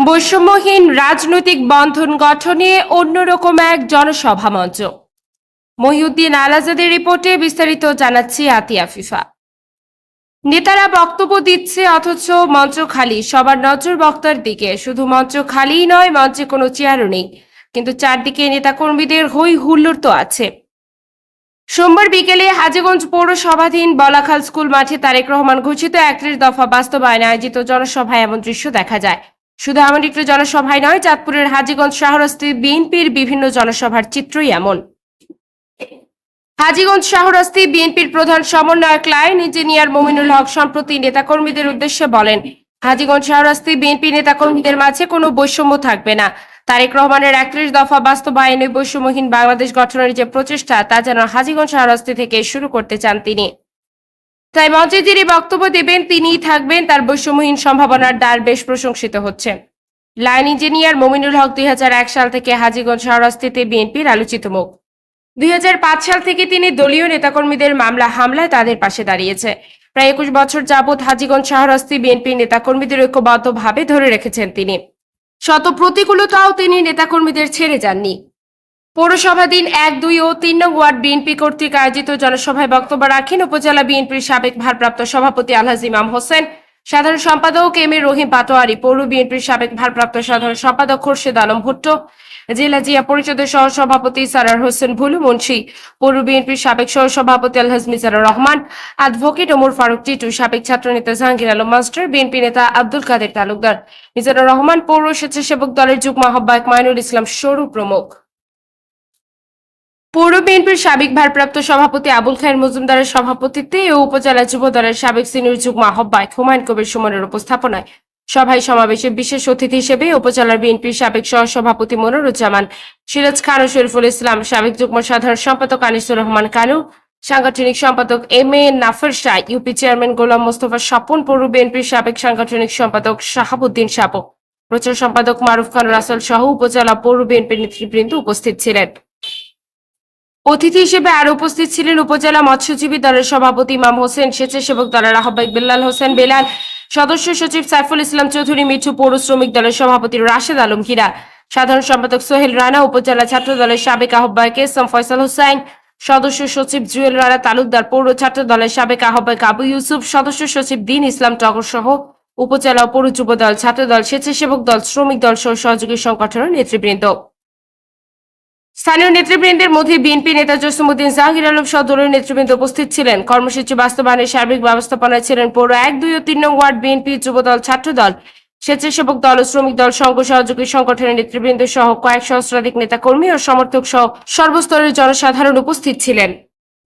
বৈষম্যহীন রাজনৈতিক বন্ধন গঠনে অন্যরকম এক জনসভা মঞ্চ। মহিউদ্দিন আলাজাদের রিপোর্টে বিস্তারিত জানাচ্ছি আতিয়া ফিফা নেতারা বক্তব্য দিচ্ছে অথচ মঞ্চ খালি, সবার নজর বক্তার দিকে। শুধু মঞ্চ খালিই নয়, মঞ্চে কোনো চেয়ারও নেই। কিন্তু চারদিকে নেতাকর্মীদের হই হুল্লোড় তো আছে। সোমবার বিকেলে হাজীগঞ্জ পৌরসভাধীন বলাখাল স্কুল মাঠে তারেক রহমান ঘোষিত একত্রিশ দফা বাস্তবায়নে আয়োজিত জনসভায় এমন দৃশ্য দেখা যায়। শুধু এমন একটি জনসভায় নয়, চাঁদপুরের হাজীগঞ্জ শাহরাস্তি বিএনপির বিভিন্ন জনসভার চিত্রই এমন। হাজীগঞ্জ শাহরাস্তি বিএনপির প্রধান সমন্বয়ক লাইন ইঞ্জিনিয়ার মমিনুল হক সম্প্রতি নেতাকর্মীদের উদ্দেশ্যে বলেন, হাজীগঞ্জ শাহরাস্তি বিএনপি নেতাকর্মীদের মাঝে কোনো বৈষম্য থাকবে না। তারেক রহমানের একত্রিশ দফা বাস্তবায়নে বৈষম্যহীন বাংলাদেশ গঠনের যে প্রচেষ্টা, তা যেন হাজীগঞ্জ শাহরাস্তি থেকে শুরু করতে চান তিনি। তাই মঞ্চে যিনি বক্তব্য দেবেন, তিনিই থাকবেন, তার বৈষম্যহীন সম্ভাবনার দ্বার বেশ প্রশংসিত হচ্ছে। লাইন ইঞ্জিনিয়ার মমিনুল হক দুই হাজার এক সাল থেকে হাজীগঞ্জ শাহরাস্তিতে বিএনপির আলোচিত মুখ। দুই হাজার পাঁচ সাল থেকে তিনি দলীয় নেতাকর্মীদের মামলা হামলায় তাদের পাশে দাঁড়িয়েছে। প্রায় একুশ বছর যাবৎ হাজীগঞ্জ শাহরাস্তি বিএনপি নেতাকর্মীদের ঐক্যবদ্ধভাবে ধরে রেখেছেন তিনি। শত প্রতিকূলতাও তিনি নেতাকর্মীদের ছেড়ে যাননি। পৌরসভাধীন এক, দুই ও তিন নং ওয়ার্ড বিএনপি কর্তৃক আয়োজিত জনসভায় বক্তব্য রাখেন উপজেলা বিএনপির সাবেক ভারপ্রাপ্ত সভাপতি আলহাজ ইমাম হোসেন। সাধারণ সম্পাদক এম এ রহিম পাটোয়ারি, পৌর বিএনপির সাবেক ভারপ্রাপ্ত সাধারণ সম্পাদক খোরশেদ আলম ভুট্টো, জেলা জিয়া পরিষদের সহ সভাপতি সারার হোসেন ভুলু মুন্সি, পৌর বিএনপির সাবেক সহ সভাপতি আলহাজ মিজানুর রহমান অ্যাডভোকেট ওমর ফারুক টিটু সাবেক ছাত্রনেতা জাহাঙ্গীর আলম মাস্টার, বিএনপি নেতা আব্দুল কাদের তালুকদার। মিজানুর রহমান পৌর স্বেচ্ছাসেবক দলের যুগ্ম আহ্বায়ক মাইনুল ইসলাম সরু প্রমুখ। পৌর বিএনপির সাবেক ভারপ্রাপ্ত সভাপতি আবুল খায়ের মজুমদারের সভাপতিত্বে ও উপজেলা যুব দলের সাবেক সিনিয়র যুগ্ম আহ্বায়ক হুমায়ুন কবির সুমনের উপস্থাপনায় সভায় সমাবেশে বিশেষ অতিথি হিসেবে উপজেলার বিএনপির সাবেক সহসভাপতি মনিরুজ্জামান, সিরাজ খান ও শরীফুল ইসলাম, সাবেক যুগ্ম সাধারণ সম্পাদক আনিসুর রহমান কানু সাংগঠনিক সম্পাদক M A Nafar Shah, UP chairman Golam Mostafa Swapan পৌর বিএনপির সাবেক সাংগঠনিক সম্পাদক শাহাবুদ্দিন সাপক প্রচার সম্পাদক মারুফ খান রাসেল সহ উপজেলা পৌর বিএনপির নেতৃবৃন্দ উপস্থিত ছিলেন। অতিথি হিসেবে আরও উপস্থিত ছিলেন উপজেলা মৎস্যজীবী দলের সভাপতি ইমাম হোসেন স্বেচ্ছাসেবক দলের আহ্বায়ক বিল্লাল হোসেন বেলাল, সদস্য সচিব সাইফুল ইসলাম চৌধুরী, মিঠু পৌর শ্রমিক দলের সভাপতি রাশেদ আলম হীরা, সাধারণ সম্পাদক সোহেল রানা, উপজেলা ছাত্র দলের সাবেক আহ্বায়ক এস এম ফয়সাল হোসাইন সদস্য সচিব জুয়েল রানা তালুকদার, পৌর ছাত্র দলের সাবেক আহ্বায়ক আবু ইউসুফ, সদস্য সচিব দিন ইসলাম টগর সহ উপজেলা পৌর যুব দল, ছাত্র দল, স্বেচ্ছাসেবক দল, শ্রমিক দল সহ সহযোগী সংগঠনের নেতৃবৃন্দ। স্থানীয় নেতৃবৃন্দের মধ্যে বিএনপি নেতা জসিমুদ্দিন জাহির আলম সহ দলীয় নেতৃবৃন্দ উপস্থিত ছিলেন। কর্মসূচি বাস্তবায়নের সার্বিক ব্যবস্থাপনায় ছিলেন পৌর এক, দুই ও তিন নং ওয়ার্ড বিএনপি যুবদল, ছাত্রদল, স্বেচ্ছাসেবক দল ও শ্রমিক দল, সংঘ সহযোগী সংগঠনের নেতৃবৃন্দ সহ কয়েক সহস্রাধিক নেতা কর্মী ও সমর্থক সহ সর্বস্তরের জনসাধারণ উপস্থিত ছিলেন।